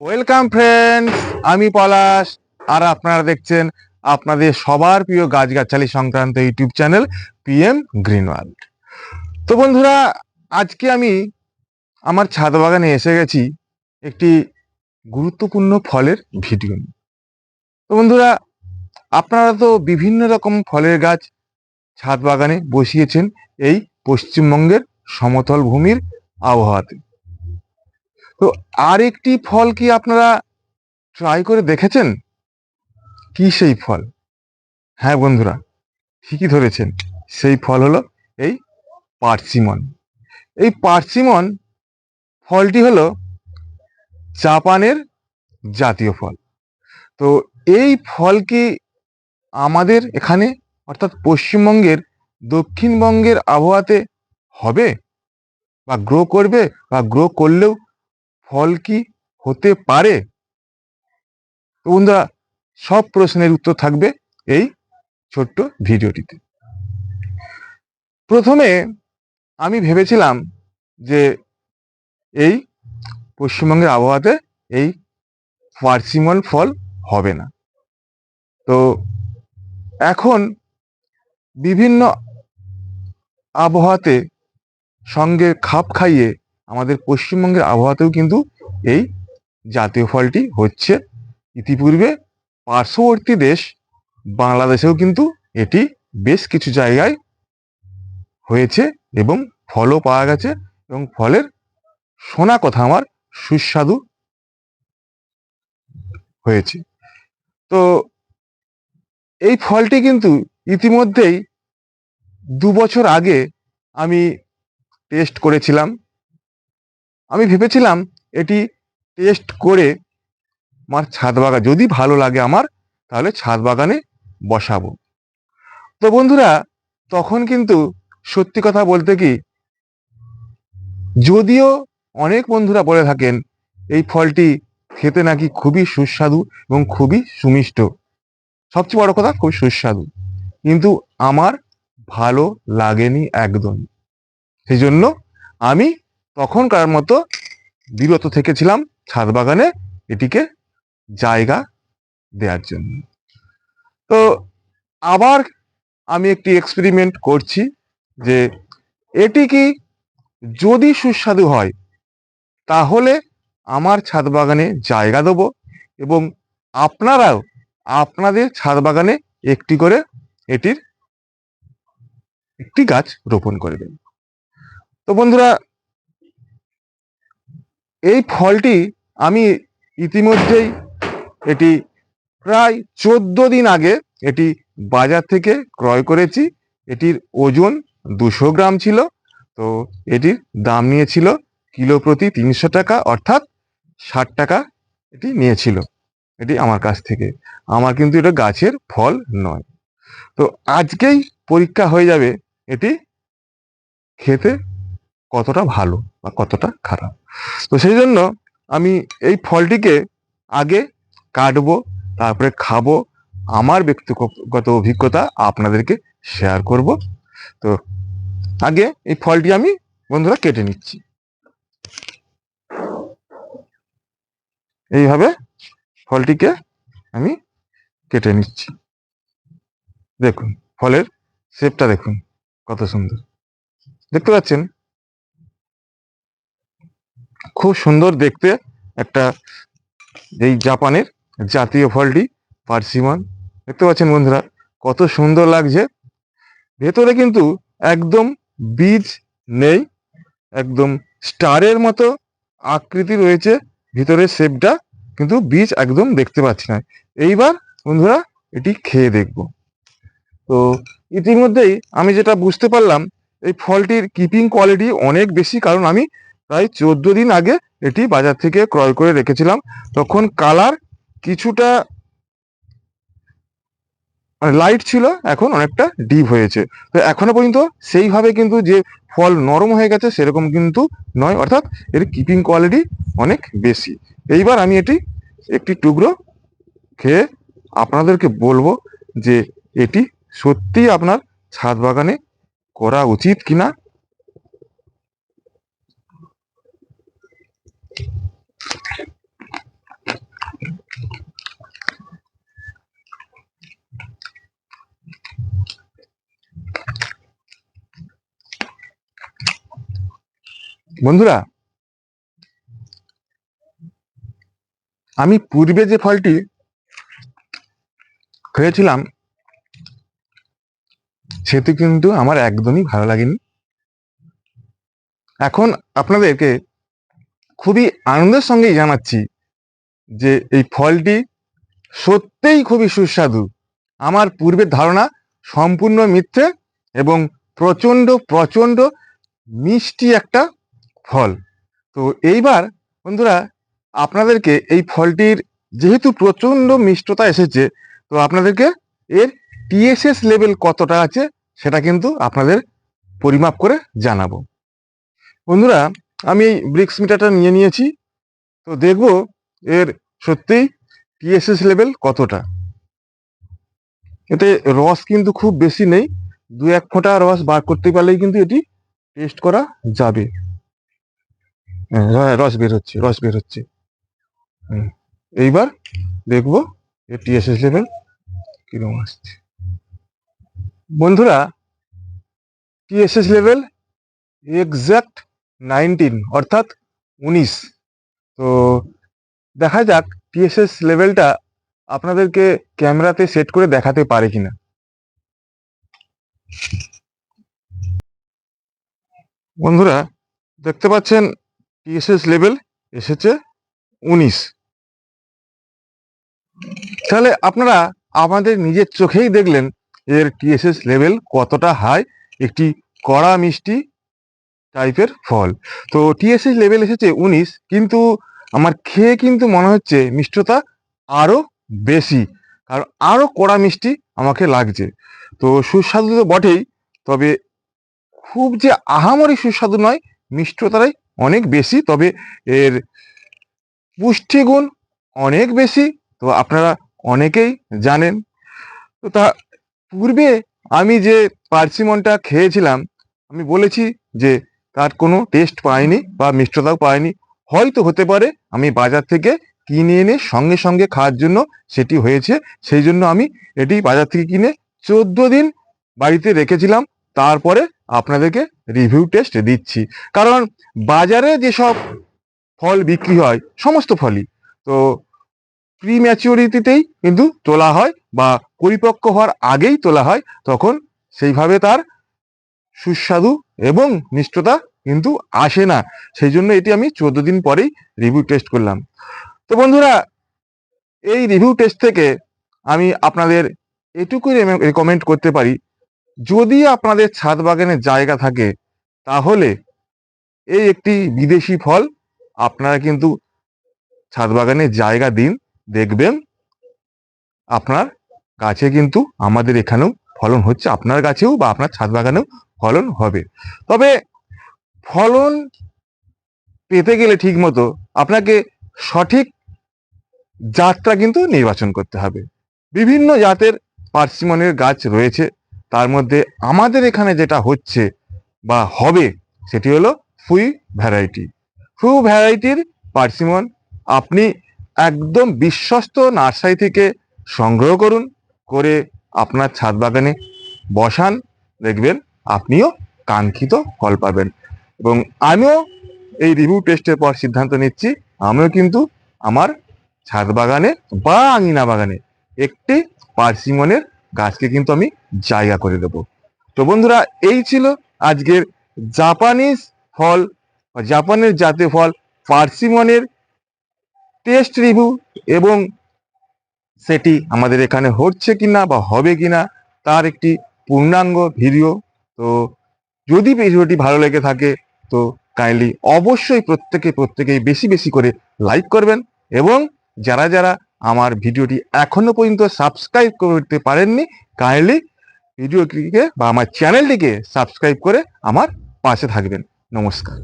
Welcome friends আমি পলাশ, আর আপনারা দেখছেন আপনাদের সবার প্রিয় গাছগাছালি সংক্রান্ত YouTube channel PM green world তো বন্ধুরা, আজকে আমি আমার ছাদ বাগানে এসে গেছি একটি গুরুত্বপূর্ণ ফলের ভিডিও নিয়ে। তো বন্ধুরা, আপনারা তো বিভিন্ন রকম ফলের গাছ ছাদ বাগানে বসিয়েছেন এই পশ্চিমবঙ্গের সমতল ভূমির আবহাওয়াতে। তো আর একটি ফল কি আপনারা ট্রাই করে দেখেছেন? কি সেই ফল? হ্যাঁ বন্ধুরা, ঠিকই ধরেছেন। সেই ফল হলো এই পার্সিমন। এই পার্সিমন ফলটি হলো জাপানের জাতীয় ফল। তো এই ফল কি আমাদের এখানে, অর্থাৎ পশ্চিমবঙ্গের, দক্ষিণবঙ্গের আবহাওয়াতে হবে? বা গ্রো করবে বা গ্রো করলেও ফল কি হতে পারে? বন্ধুরা, সব প্রশ্নের উত্তর থাকবে এই ছোট্ট ভিডিওটিতে। প্রথমে আমি ভেবেছিলাম যে এই পশ্চিমবঙ্গের আবহাওয়াতে এই পার্সিমন ফল হবে না। তো এখন বিভিন্ন আবহাওয়াতে সঙ্গে খাপ খাইয়ে আমাদের পশ্চিমবঙ্গের আবহাওয়াতেও কিন্তু এই জাতীয় ফলটি হচ্ছে। ইতিপূর্বে পার্শ্ববর্তী দেশ বাংলাদেশেও কিন্তু এটি বেশ কিছু জায়গায় হয়েছে এবং ফলও পাওয়া গেছে এবং ফলের শোনা কথা আমার সুস্বাদু হয়েছে। তো এই ফলটি কিন্তু ইতিমধ্যেই দু বছর আগে আমি টেস্ট করেছিলাম। আমি ভেবেছিলাম এটি টেস্ট করে আমার ছাদ বাগান যদি ভালো লাগে আমার, তাহলে ছাদ বাগানে বসাবো। তো বন্ধুরা, তখন কিন্তু সত্যি কথা বলতে কি, যদিও অনেক বন্ধুরা বলে থাকেন, এই ফলটি খেতে নাকি খুবই সুস্বাদু এবং খুবই সুমিষ্ট। সবচেয়ে বড় কথা, খুবই সুস্বাদু। কিন্তু আমার ভালো লাগেনি একদম। সেই জন্য আমি তখনকার মতো বিরত থেকেছিলাম ছাদ বাগানে এটিকে জায়গা দেওয়ার জন্য। তো আবার আমি একটি এক্সপেরিমেন্ট করছি যে এটি কি যদি সুস্বাদু হয়, তাহলে আমার ছাদ বাগানে জায়গা দেবো এবং আপনারাও আপনাদের ছাদ বাগানে একটি করে এটির একটি গাছ রোপণ করে করবেন তো বন্ধুরা এই ফলটি আমি ইতিমধ্যেই এটি প্রায় চোদ্দ দিন আগে এটি বাজার থেকে ক্রয় করেছি। এটির ওজন দুশো গ্রাম ছিল। তো এটির দাম নিয়েছিল কিলো প্রতি তিনশো টাকা অর্থাৎ ষাট টাকা এটি নিয়েছিল এটি আমার কাছ থেকে। আমার কিন্তু এটা গাছের ফল নয়। তো আজকেই পরীক্ষা হয়ে যাবে এটি খেতে কতটা ভালো বা কতটা খারাপ। তো সেই জন্য আমি এই ফলটিকে আগে কাটবো, তারপরে খাব। আমার ব্যক্তিগত অভিজ্ঞতা আপনাদেরকে শেয়ার করব। তো আগে এই ফলটি আমি বন্ধুরা কেটে নিচ্ছি। এইভাবে ফলটিকে আমি কেটে নিচ্ছি। দেখুন, ফলের শেপটা দেখুন, কত সুন্দর। দেখতে পাচ্ছেন? খুব সুন্দর দেখতে একটা এই জাপানের জাতীয় ফলটি, পার্সিমন। দেখতে পাচ্ছেন বন্ধুরা, কত সুন্দর লাগছে। ভেতরে কিন্তু একদম বীজ নেই, একদম স্টারের মতো আকৃতি রয়েছে ভিতরের শেপটা কিন্তু বীজ একদম দেখতে পাচ্ছি না। এইবার বন্ধুরা এটি খেয়ে দেখব। তো ইতিমধ্যেই আমি যেটা বুঝতে পারলাম, এই ফলটির কিপিং কোয়ালিটি অনেক বেশি, কারণ আমি প্রায় চোদ্দ দিন আগে এটি বাজার থেকে ক্রয় করে রেখেছিলাম। তখন কালার কিছুটা মানে লাইট ছিল, এখন অনেকটা ডিপ হয়েছে। তো এখনও পর্যন্ত সেইভাবে কিন্তু যে ফল নরম হয়ে গেছে সেরকম কিন্তু নয়। অর্থাৎ এর কিপিং কোয়ালিটি অনেক বেশি। এইবার আমি এটি একটি টুকরো খেয়ে আপনাদেরকে বলব যে এটি সত্যিই আপনার ছাদ বাগানে করা উচিত কিনা। বন্ধুরা, আমি পূর্বে যে ফলটি খেয়েছিলাম, সেটি কিন্তু আমার একদমই ভালো লাগেনি। এখন আপনাদেরকে খুবই আনন্দের সঙ্গেই জানাচ্ছি যে এই ফলটি সত্যিই খুবই সুস্বাদু। আমার পূর্বের ধারণা সম্পূর্ণ মিথ্যে এবং প্রচণ্ড প্রচণ্ড মিষ্টি একটা ফল। তো এইবার বন্ধুরা, আপনাদেরকে এই ফলটির যেহেতু প্রচণ্ড মিষ্টতা এসেছে, তো আপনাদেরকে এর টিএসএস লেভেল কতটা আছে সেটা কিন্তু আপনাদের পরিমাপ করে জানাব। বন্ধুরা, আমি এই ব্রিক্স মিটারটা নিয়ে নিয়েছি। তো দেখব এর সত্যিই টিএসএস লেভেল কতটা। এতে রস কিন্তু খুব বেশি নেই। দু এক ফোঁটা রস বার করতে পারলেই কিন্তু এটি টেস্ট করা যাবে। হ্যাঁ, রস বের হচ্ছে রস বের হচ্ছে। এইবার দেখব এর টিএসএস লেভেল কীরকম আসছে। বন্ধুরা টিএসএস লেভেল এক্সাক্ট নাইনটিন অর্থাৎ উনিশ। তো দেখা যাক টিএসএস লেভেলটা আপনাদেরকে ক্যামেরাতে সেট করে দেখাতে পারে কিনা। বন্ধুরা দেখতে পাচ্ছেন টিএসএস লেভেল এসেছে উনিশ। তাহলে আপনারা আমাদের নিজের চোখেই দেখলেন এর টিএসএস লেভেল কতটা হাই একটি কড়া মিষ্টি টাইপের ফল। তো টিএসএস লেভেল এসেছে উনিশ, কিন্তু আমার খেয়ে কিন্তু মনে হচ্ছে মিষ্টতা আরও বেশি, কারণ আরও কড়া মিষ্টি আমাকে লাগছে। তো সুস্বাদু তো বটেই, তবে খুব যে আহামরি সুস্বাদু নয় মিষ্টতাটাই অনেক বেশি, তবে এর পুষ্টিগুণ অনেক বেশি, তো আপনারা অনেকেই জানেন। তো তা পূর্বে আমি যে পার্সিমনটা খেয়েছিলাম, আমি বলেছি যে তার কোনো টেস্ট পাইনি বা মিষ্টতাও পাইনি। হয়তো হতে পারে আমি বাজার থেকে কিনে এনে সঙ্গে সঙ্গে খাওয়ার জন্য সেটি হয়েছে, সেই জন্য আমি এটি বাজার থেকে কিনে চোদ্দ দিন বাড়িতে রেখেছিলাম। তারপরে আপনাদেরকে রিভিউ টেস্ট দিচ্ছি। কারণ বাজারে যেসব ফল বিক্রি হয়, সমস্ত ফলই। তো প্রি ম্যাচিউরিটিতেই কিন্তু তোলা হয় বা পরিপক্ক হওয়ার আগেই তোলা হয়, তখন সেইভাবে তার সুস্বাদু এবং মিষ্টতা কিন্তু আসে না। সেই জন্য এটি আমি চোদ্দ দিন পরেই রিভিউ টেস্ট করলাম। তো বন্ধুরা, এই রিভিউ টেস্ট থেকে আমি আপনাদের এটুকুই রেকমেন্ড করতে পারি যদি আপনাদের ছাদ বাগানে জায়গা থাকে, তাহলে এই একটি বিদেশি ফল আপনারা কিন্তু ছাদ বাগানে জায়গা দিন, দেখবেন আপনার গাছে কিন্তু আমাদের এখানেও ফলন হচ্ছে, আপনার গাছেও বা আপনার ছাদ বাগানেও ফলন হবে। তবে ফলন পেতে গেলে ঠিক মতো আপনাকে সঠিক জাতটা কিন্তু নির্বাচন করতে হবে। বিভিন্ন জাতের পার্সিমনের গাছ রয়েছে তার মধ্যে আমাদের এখানে যেটা হচ্ছে বা হবে, সেটি হলো ফুই ভ্যারাইটি ফু ভ্যারাইটির পার্সিমন আপনি একদম বিশ্বস্ত নার্সারি থেকে সংগ্রহ করুন, করে আপনার ছাদ বাগানে বসান, দেখবেন আপনিও কাঙ্ক্ষিত ফল পাবেন। এবং আমিও এই রিভিউ টেস্টের পর সিদ্ধান্ত নিচ্ছি, আমিও কিন্তু আমার ছাদ বাগানে বা আঙিনা বাগানে একটি পার্সিমনের গাছকে কিন্তু আমি জায়গা করে দেব। তো বন্ধুরা, এই ছিল আজকের জাপানিজ ফল জাপানের জাতীয় ফল পার্সিমনের টেস্ট রিভিউ এবং সেটি আমাদের এখানে হচ্ছে কিনা বা হবে কিনা তার একটি পূর্ণাঙ্গ ভিডিও। তো যদি ভিডিওটি ভালো লেগে থাকে, তো কাইন্ডলি অবশ্যই প্রত্যেকে প্রত্যেকেই বেশি বেশি করে লাইক করবেন এবং যারা যারা আমার ভিডিওটি এখনও পর্যন্ত সাবস্ক্রাইব করতে পারেননি কাইন্ডলি ভিডিওটিকে বা আমার চ্যানেলটিকে সাবস্ক্রাইব করে আমার পাশে থাকবেন। নমস্কার।